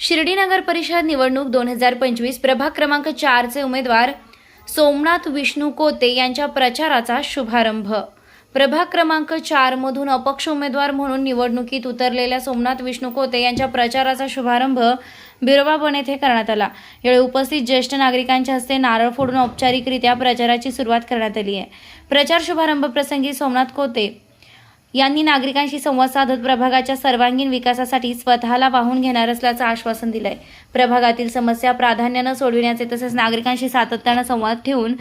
शिर्डी नगर परिषद निवडणूक दोन हजार पंचवीस प्रभाग क्रमांक चारचे उमेदवार सोमनाथ विष्णू कोते यांच्या प्रचाराचा शुभारंभ. प्रभाग क्रमांक चारमधून अपक्ष उमेदवार म्हणून निवडणुकीत उतरलेल्या सोमनाथ विष्णू कोते यांच्या प्रचाराचा शुभारंभ बिरोबाबन येथे करण्यात आला. यावेळी उपस्थित ज्येष्ठ नागरिकांच्या हस्ते नारळ फोडून औपचारिकरित्या प्रचाराची सुरुवात करण्यात आली आहे. प्रचार शुभारंभ प्रसंगी सोमनाथ कोते यांनी नागरिकांशी संवाद साधत प्रभागाच्या सर्वांगीण विकासासाठी स्वतःला वाहून घेणार असल्याचं आश्वासन दिलंय. प्रभागातील समस्या प्राधान्यानं सोडविण्याचे तसेच नागरिकांशी सातत्यानं संवाद ठेवून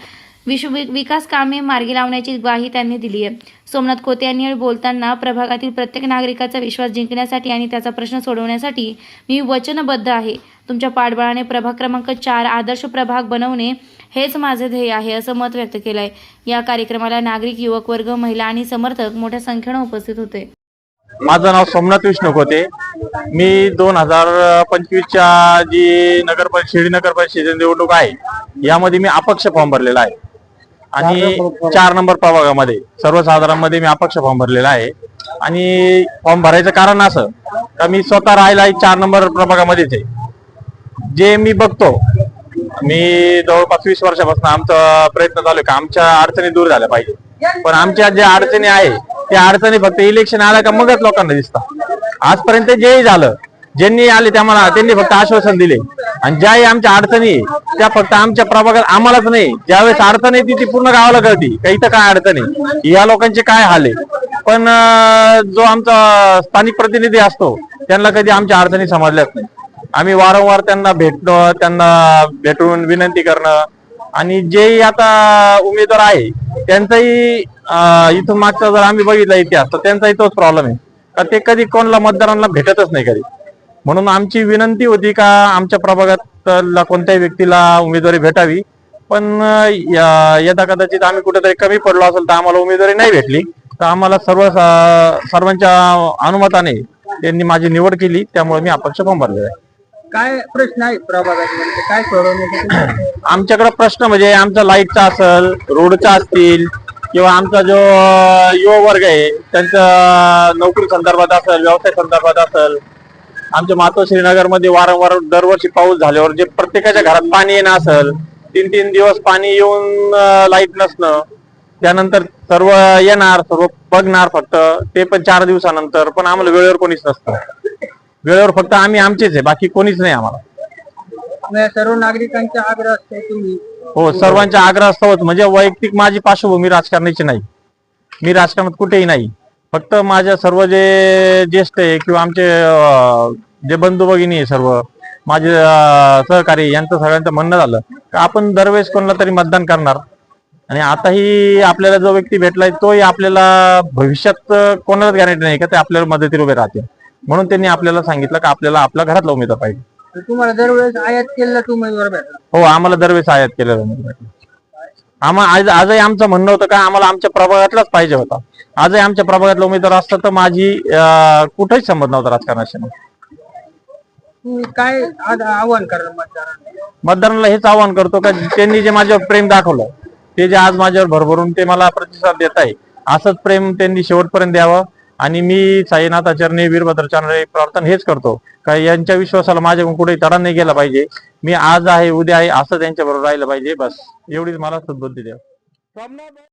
विश्व विकास कामे मार्गी लावण्याची ग्वाही त्यांनी दिली आहे. सोमनाथ खोते यांनी बोलताना प्रभागातील प्रत्येक नागरिकाचा विश्वास जिंकण्यासाठी आणि त्याचा प्रश्न सोडवण्यासाठी मी वचनबद्ध आहे. तुमच्या पाठबळाने प्रभाग क्रमांक चार आदर्श प्रभाग बनवणे हेच माझे ध्येय आहे असं मत व्यक्त केलं आहे या कार्यक्रमाला नागरिक युवक वर्ग महिला आणि समर्थक मोठ्या संख्येनं उपस्थित होते. माझं नाव सोमनाथ विष्णू होते मी दोन हजार पंचवीसच्या जी नगर परिषद शिर्डी नगर निवडणूक आहे यामध्ये मी अपक्ष फॉर्म भरलेला आहे. आणि चार नंबर प्रभागामध्ये सर्वसाधारणमध्ये मी अपक्ष फॉर्म भरलेला आहे. आणि फॉर्म भरायचं कारण असं का मी स्वतः राहिला चार नंबर प्रभागामध्येच आहे. जे मी बघतो मी जवळपास वीस वर्षापासून आमचा प्रयत्न चालू आहे का आमच्या अडचणी दूर झाल्या पाहिजे. पण आमच्या ज्या अडचणी आहे त्या अडचणी फक्त इलेक्शन आला का मगच लोकांना दिसतात. आजपर्यंत जेही झालं ज्यांनी आले त्या मला त्यांनी फक्त आश्वासन दिले. आणि ज्याही आमच्या अडचणी त्या फक्त आमच्या प्रभागात आम्हालाच नाही. ज्यावेळेस अडचण येते ती पूर्ण गावाला कळती. का इथं काय अडचण आहे? या लोकांचे काय हाल आहे? पण जो आमचा स्थानिक प्रतिनिधी असतो त्यांना कधी आमच्या अडचणी समजल्याच नाही. आम्ही वारंवार त्यांना भेटणं त्यांना भेटून विनंती करणं आणि जे आता उमेदवार आहे त्यांचाही इथून मागचा जर आम्ही बघितला इतिहास तर त्यांचाही तोच प्रॉब्लेम आहे. का ते कधी कोणाला मतदारांना भेटतच नाही कधी म्हणून आमची विनंती होती का आमच्या प्रभागात ला कोणत्याही व्यक्तीला उमेदवारी भेटावी. पण यदा कदाचित आम्ही कुठेतरी कमी पडलो असेल तर आम्हाला उमेदवारी नाही भेटली. तर आम्हाला सर्व सर्वांच्या अनुमताने त्यांनी माझी निवड केली. त्यामुळे मी अपक्ष फॉर्म भरलेला आहे. काय प्रश्न आहेत प्रभागाचे म्हणजे काय सोडवण्यासाठी आमच्याकडे प्रश्न म्हणजे आमचा लाईटचा असेल रोडचा असतील किंवा आमचा जो युवा वर्ग आहे त्यांचा नोकरी संदर्भात असेल व्यवसाय संदर्भात असेल आमच्या मातो श्रीनगरमध्ये वारंवार दरवर्षी पाऊस झाल्यावर जे प्रत्येकाच्या घरात पाणी येणं असेल तीन तीन दिवस पाणी येऊन लाइट नसणं त्यानंतर सर्व येणार सर्व बघणार फक्त ते पण चार दिवसानंतर पण आम्हाला वेळेवर कोणीच नसतं. वेळेवर फक्त आम्ही आमचेच आहे बाकी कोणीच नाही आम्हाला. सर्व नागरिकांचा आग्रह असते तुम्ही. हो सर्वांच्या आग्रह असतोच म्हणजे वैयक्तिक माझी पार्श्वभूमी राजकारणाची नाही. मी राजकारणात कुठेही नाही. फक्त माझ्या सर्व जे ज्येष्ठ आहे किंवा आमचे जे बंधू भगिनी आहे सर्व माझे सहकारी यांचं सगळ्यांचं म्हणणं झालं का आपण दरवेळेस कोणाला तरी मतदान करणार. आणि आताही आपल्याला जो व्यक्ती भेटलाय तोही आपल्याला भविष्यात कोणालाच गॅरंटी नाही का ते आपल्याला मदतीला उभे राहतील. म्हणून त्यांनी आपल्याला सांगितलं का आपल्याला आपल्या घरातला उमेदवार पाहिजे. तुम्हाला दरवेळेस आयात केलेला तू उमेदवार भेटला. हो आम्हाला दरवेळेस आयात केलेला उमेदवार आम्हाला आज आजही आमचं म्हणणं होतं का आम्हाला आमच्या प्रभागातलाच पाहिजे होता. आजही आमच्या प्रभागातला उमेदवार असता तर माझी अं, कुठेच संबंध नव्हता राजकारणाशी. काय आव्हान करणार मतदारांना? मतदारांना हेच आवाहन करतो का त्यांनी जे माझ्यावर प्रेम दाखवलं ते जे आज माझ्यावर भरभरून ते मला प्रतिसाद देत आहे असंच प्रेम त्यांनी शेवटपर्यंत द्यावं. आणि मी साईनाथाचरणी वीरभद्राचरणी प्रार्थना हेच करतो. का यांच्या विश्वासाला माझ्याकडून कुठे तडा नाही गेला पाहिजे. मी आज आहे उद्या आहे असं त्यांच्याबरोबर राहिलं पाहिजे. बस. एवढीच मला सद्बुद्धी द्या